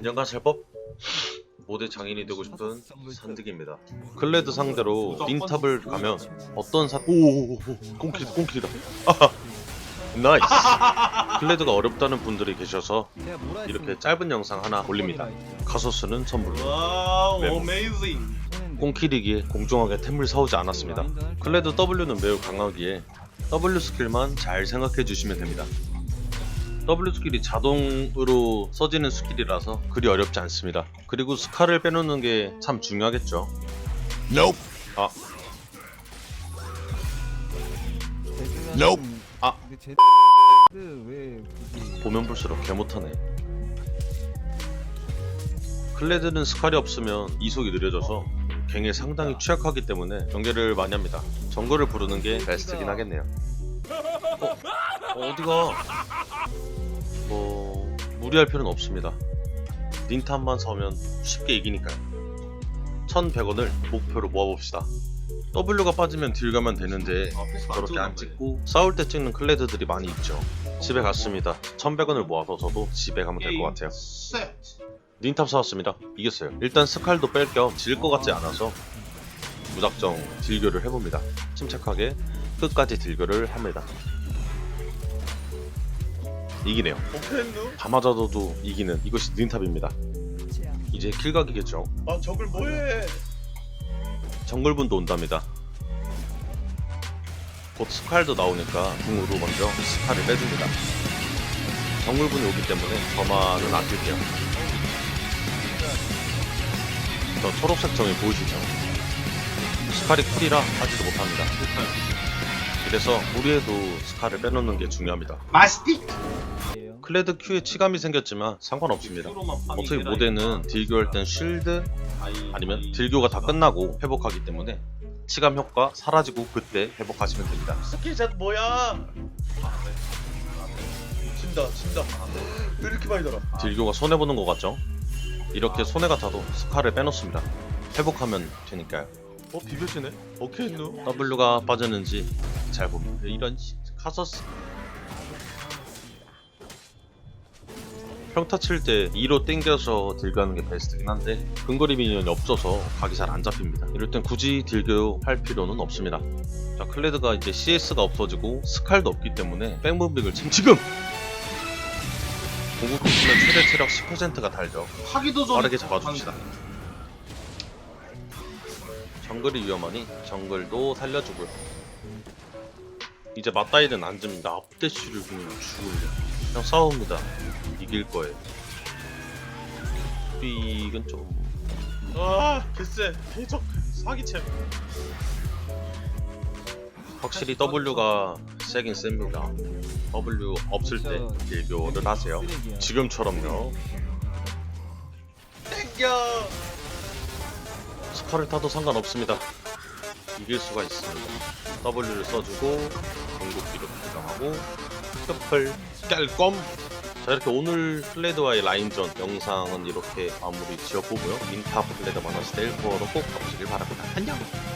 안녕과 살법 모대 장인이 되고 싶은 산득입니다. 클레드 상대로 닌탑을 가면 어떤 사... 오오오 꽁킬이다 꽁킬이다 아하 나이스 클레드가 어렵다는 분들이 계셔서 이렇게 짧은 영상 하나 올립니다. 카소스는 선물로 와우 메모. 어메이징 꽁킬이기에 공정하게 템을 사오지 않았습니다. 클레드 W는 매우 강하기에 W 스킬만 잘 생각해 주시면 됩니다. W 스킬이 자동으로 써지는 스킬이라서 그리 어렵지 않습니다. 그리고 스카를 빼놓는 게 참 중요하겠죠. 아, Nope. 아. 근데 제 왜 굳이 보면 볼수록 개 못하네. 클레드는 스칼이 없으면 이속이 느려져서 갱에 상당히 취약하기 때문에 연계를 많이 합니다. 정글을 부르는 게 베스트긴 하겠네요. 어, 어디가? 뭐 무리할 필요는 없습니다. 닌탄만 서면 쉽게 이기니까요. 1100원을 목표로 모아봅시다. W가 빠지면 딜 가면 되는데 저렇게 안 찍고 싸울 때 찍는 클레드들이 많이 있죠. 집에 갔습니다. 1100원을 모아서 저도 집에 가면 될 것 같아요. 닌탑 사왔습니다. 이겼어요. 일단 스칼도 뺄 겸 질 것 같지 않아서 무작정 딜교를 해봅니다. 침착하게 끝까지 딜교를 합니다. 이기네요. 오펜누? 다 맞아도 이기는 이것이 닌탑입니다. 이제 킬각이겠죠. 아 저걸 뭐해 정글분도 온답니다. 곧 스칼도 나오니까 궁으로 먼저 스칼을 빼줍니다. 정글분이 오기 때문에 저만은 아낄게요. 저 초록색 점이 보이시죠? 스칼이 쿨이라 하지도 못합니다. 그래서 무리해도 스칼을 빼놓는 게 중요합니다. 마스틱? 클레드 Q에 치감이 생겼지만 상관없습니다. 어차피 모델은 딜교할 땐 쉴드 아니면 딜교가 다 끝나고 회복하기 때문에 치감 효과 사라지고 그때 회복하시면 됩니다. 스킬샷 뭐야 진다 진다 왜 이렇게 많이 들어 딜교가 손해보는 것 같죠? 이렇게 손해가 타도 스카를 빼놓습니다. 회복하면 되니까요. 어 비벼지네 오케이 누 W가 빠졌는지 잘 봅니다. 이런 씨, 카서스 평타 칠 때 2로 땡겨서 딜교하는 게 베스트긴 한데 근거리 미니언이 없어서 각이 잘 안 잡힙니다. 이럴 땐 굳이 딜교 할 필요는 없습니다. 자 클레드가 이제 CS가 없어지고 스칼도 없기 때문에 백무빅을 참 지금 공격기 쓰면 최대 체력 10%가 달죠. 하기도 전에 빠르게 잡아줍시다. 정글이 위험하니 정글도 살려주고요. 이제 맞다이든 앉습니다. 앞대쉬를 그냥 죽을래. 그냥 싸웁니다. 이길 거예요. 이건 좀 아 글쎄 계속 사기챔 확실히 W가 세긴 셉니다. W 없을 때 딜교를 하세요. 지금처럼요. 땡겨 스카를 타도 상관없습니다. 이길 수가 있습니다. W를 써주고 궁극기로 부정하고 스펠 깔검 자 이렇게 오늘 플레드와의 라인전 영상은 이렇게 마무리 지어보고요. 인탑 플레드 만났을 때 1코어로 꼭 가보시길 바랍니다. 안녕!